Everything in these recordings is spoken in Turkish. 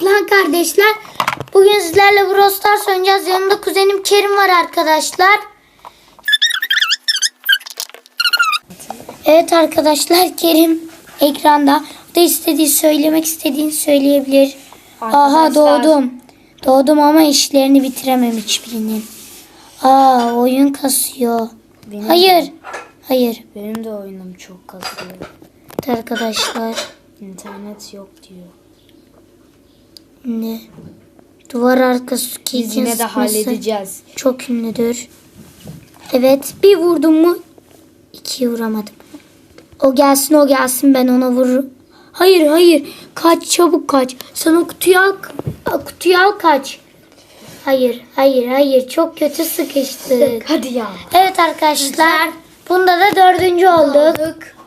Kaplan kardeşler. Bugün sizlerle Brawl Stars oynayacağız. Yanımda kuzenim Kerim var arkadaşlar. Evet arkadaşlar Kerim ekranda. O da istediği söylemek istediğini söyleyebilir. Aha Arkadaşlar. doğdum. Doğdum ama işlerini bitiremem hiçbirinin. Aa oyun kasıyor. Benim Hayır. Hayır. Benim de oyunum çok kasıyor. Evet arkadaşlar. İnternet yok diyor. Ne? Duvar arkası Biz yine de halledeceğiz. Çok ünlüdür. Evet bir vurdum mu ikiyi vuramadım. O gelsin o gelsin ben ona vururum. Hayır hayır kaç çabuk kaç. Sen o kutuyu al, kutuyu al kaç. Hayır hayır hayır çok kötü sıkıştık. Hadi ya. Evet arkadaşlar bunda da dördüncü olduk.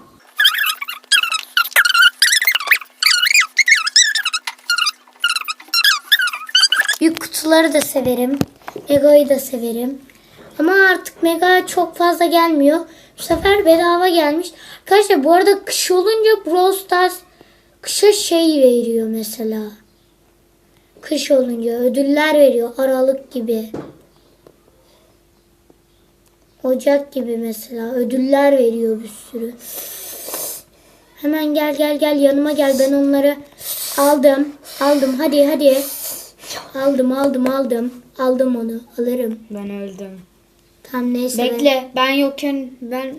Büyük kutuları da severim. Mega'yı da severim. Ama artık Mega çok fazla gelmiyor. Bu sefer bedava gelmiş. Arkadaşlar bu arada kış olunca Brawl Stars kışa şey veriyor mesela. Kış olunca ödüller veriyor. Aralık gibi. Ocak gibi mesela ödüller veriyor bir sürü. Hemen gel gel gel yanıma gel ben onları aldım. Aldım hadi hadi. Aldım aldım aldım. Aldım onu alırım. Ben öldüm. Tam neyse. Bekle. Ben yokken ben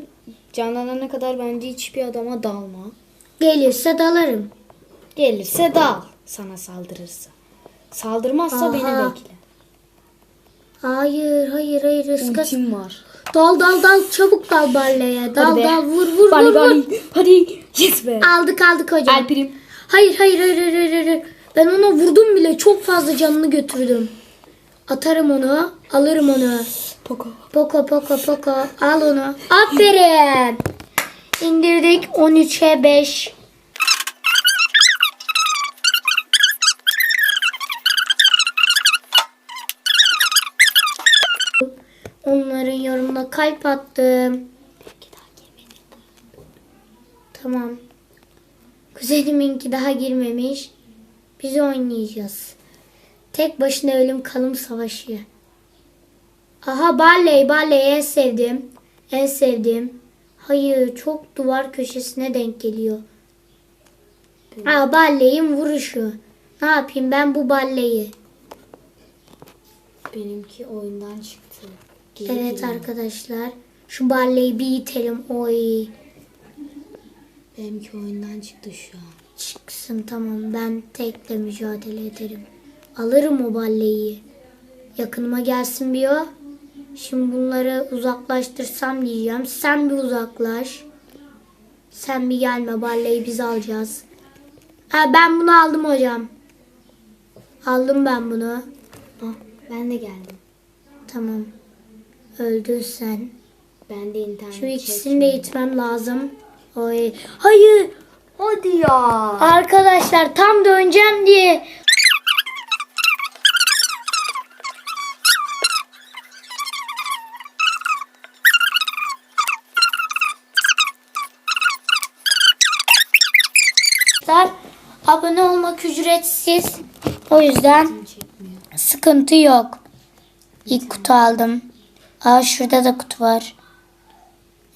canlanana kadar bence hiçbir adama dalma. Gelirse dalarım. Gelirse dal. Sana saldırırsa. Saldırmazsa beni Aha. bekle. Hayır hayır hayır ıska. Ultim var. Dal dal dal çabuk dal barlaya. Dal Hadi be. dal vur vur Bali vur vur. bali. Hadi. Yes be. Aldık aldık hocam. Alpirim. Hayır hayır hayır hayır hayır. hayır. Ben ona vurdum bile çok fazla canını götürdüm. Atarım onu. Alırım onu. Poco. Poko poko poko. Al onu. Aferin. İndirdik 13'e 5. Onların yorumuna kalp attım. Tamam. Kuzeniminki daha girmemiş. Biz oynayacağız. Tek başına ölüm kalım savaşı. Aha Barley, Barley en sevdiğim. En sevdiğim. Hayır, çok duvar köşesine denk geliyor. Aa Barley'in vuruşu. Ne yapayım ben bu Barley'i? Benimki oyundan çıktı. Geri Evet geliyor. arkadaşlar. Şu Barley'i bir itelim. Oy. Benimki oyundan çıktı şu an. Çıksın tamam ben tekle mücadele ederim. Alırım o balleyi. Yakınıma gelsin bir o. Şimdi bunları uzaklaştırsam diyeceğim. Sen bir uzaklaş. Sen bir gelme balleyi biz alacağız. Ha ben bunu aldım hocam. Aldım ben bunu. Ben de geldim. Tamam. Öldün sen. Ben de internet Şu ikisini de itmem lazım. Oy. Hayır. Hadi ya. Arkadaşlar tam döneceğim diye Abone olmak ücretsiz. O yüzden sıkıntı yok. İlk kutu aldım. Aa şurada da kutu var.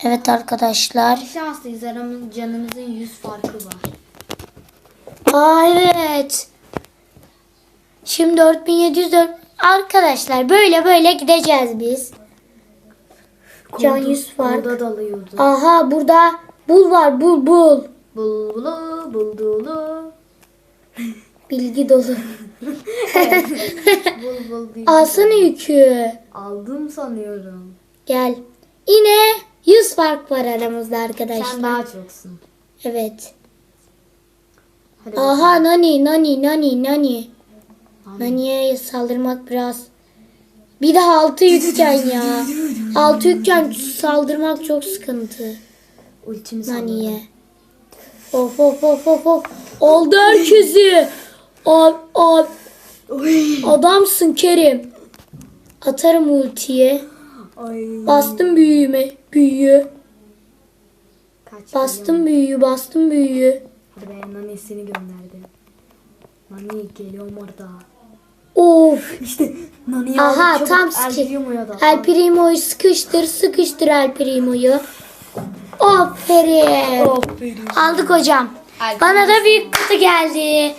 Evet arkadaşlar. Şanslıyız aramız canımızın 100 farkı var. Aa evet. Şimdi 4704 arkadaşlar böyle böyle gideceğiz biz. Can yüz fark. Burada dalıyordu. Aha burada bul var bul bul. Bulbulu buldulu. Bilgi dolu. Bul bul değil. Alsana yükü. Aldım sanıyorum. Gel. Yine 100 fark var aramızda arkadaşlar. Sen daha çoksun. Evet. Hadi Aha nani nani nani nani. Nani. Nani'ye saldırmak biraz. Bir de altı yükken ya. Altı yükken saldırmak çok sıkıntı. Ultimi. Nani'ye. Of of of of of. Oldu herkesi. Ab, ab. Adamsın Kerim. Atarım ultiyi. Ay. Bastım büyüğüme. Büyüğü. Kaç Bastım büyüğü. Bastım büyüğü. Hadi be nanesini gönderdi. Nani geliyorum orada. Of. İşte Nani'yi Aha tam çabuk El Primo'yu sıkıştır sıkıştır El Primo'yu. Aferin. Aferin. Aldık hocam. Bana da büyük kutu geldi.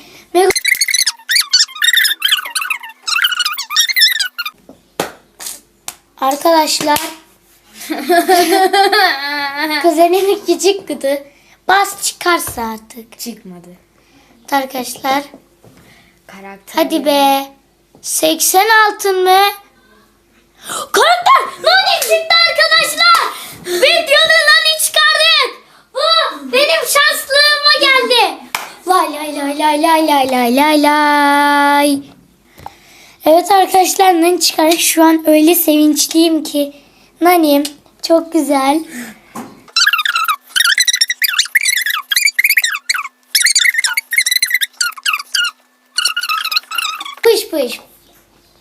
Arkadaşlar kuzenimin küçük kutu. Bas çıkarsa artık. Çıkmadı. Arkadaşlar Karakter. hadi be. 80 altın mı? Karakter Nani çıktı arkadaşlar. Videoda Nani çıkardık. Bu benim şanslığıma geldi. Vay lay lay lay lay lay lay lay lay. Evet arkadaşlar Nani çıkardık. Şu an öyle sevinçliyim ki. Nani'm çok güzel. Pış pış.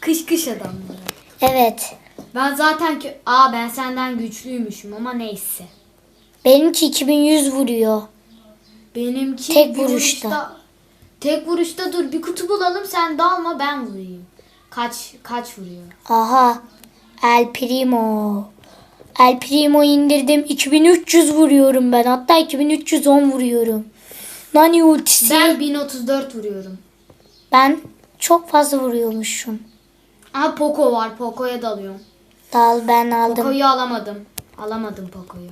Kış kış adamları. Evet. Ben zaten ki aa ben senden güçlüymüşüm ama neyse. Benimki 2100 vuruyor. Benimki Tek bir vuruşta. Tek vuruşta dur bir kutu bulalım sen dalma ben vurayım. Kaç kaç vuruyor? Aha. El Primo. El Primo indirdim. 2300 vuruyorum ben. Hatta 2310 vuruyorum. Nani ultisi. Ben Ben, 1034 vuruyorum. çok fazla vuruyormuşum. Aha Poco var. Poco'ya dalıyorum. Dal ben aldım. Poco'yu alamadım. Alamadım Poco'yu.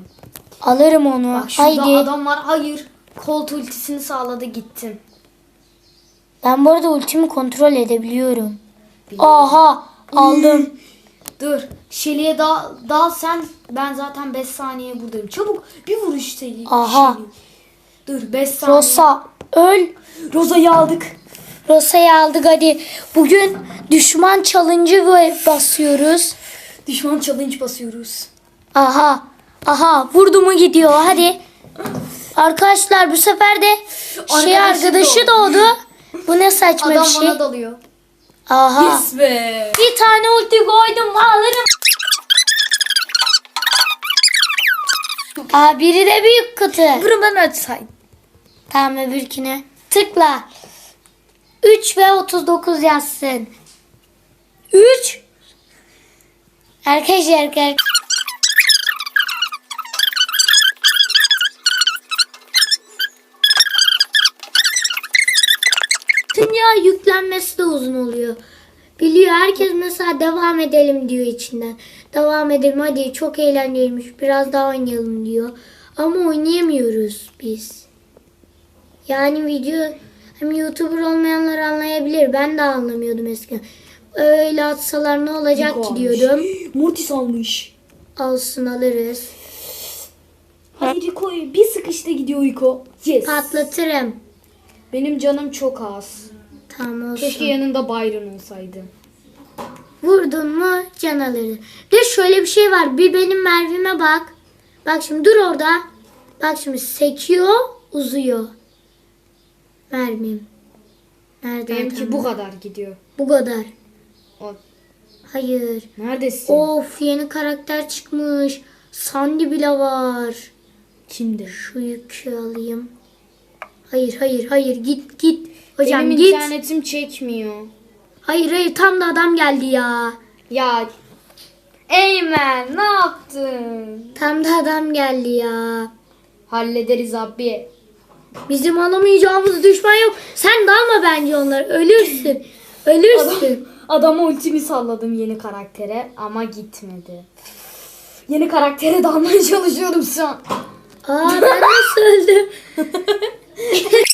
Alırım onu. Bak şurada Haydi. adam var. Hayır. Colt ultisini sağladı gittim. Ben bu arada ultimi kontrol edebiliyorum. Aha. Aldım. Dur. Şeli'ye dal, dal sen. Ben zaten 5 saniye buradayım. Çabuk bir vuruş Şeli. Aha. Şeli. Dur 5 saniye. Rosa. Öl. Rosa'yı aldık. Rosa'yı aldık hadi. Bugün düşman challenge'ı basıyoruz. Düşman challenge basıyoruz. Aha. Aha vurdu mu gidiyor hadi. Arkadaşlar bu sefer de şey Arkadaşı arkadaşı doğdu. doğdu. Bu ne saçma Adam bir şey. bana dalıyor. Aha. Yes be. Bir tane ulti koydum alırım. Aa biri de büyük kutu. Bunu ben açsaydım. Tamam öbürküne. Tıkla. 3 ve 39 yazsın. 3 Arkadaşlar arkadaşlar. Dünya yüklenmesi de uzun oluyor. Biliyor herkes mesela devam edelim diyor içinden. Devam edelim hadi çok eğlenceliymiş biraz daha oynayalım diyor. Ama oynayamıyoruz biz. Yani video hem YouTuber olmayanlar anlayabilir. Ben de anlamıyordum eskiden. Öyle atsalar ne olacak ki diyordum. Mortis almış. Alsın alırız. Hadi Rico'yu bir sıkışta gidiyor Rico. Yes. Patlatırım. Benim canım çok az. Tamam olsun. Keşke yanında Byron olsaydı. Vurdun mu can alırız. De şöyle bir şey var. Bir benim mervime bak. Bak şimdi dur orada. Bak şimdi sekiyor uzuyor. Mermim. Nerede Benimki bu kadar gidiyor. Bu kadar. O, Hayır. neredesin? Of yeni karakter çıkmış. Sandy bile var. Kimde? Şu yükü alayım. Hayır hayır hayır git git. Hocam Benim git. internetim çekmiyor. Hayır hayır tam da adam geldi ya. Ya Eymen ne yaptın? Tam da adam geldi ya. Hallederiz abi. Bizim alamayacağımız düşman yok. Sen dalma bence onlar. Ölürsün. Ölürsün. Adama ultimi salladım yeni karaktere ama gitmedi. Yeni karaktere dalmaya çalışıyorum şu an. Aa ben nasıl öldüm?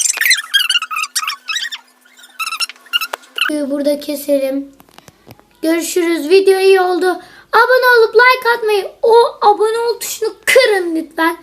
Burada keselim. Görüşürüz. Video iyi oldu. Abone olup like atmayı, o abone ol tuşunu kırın lütfen.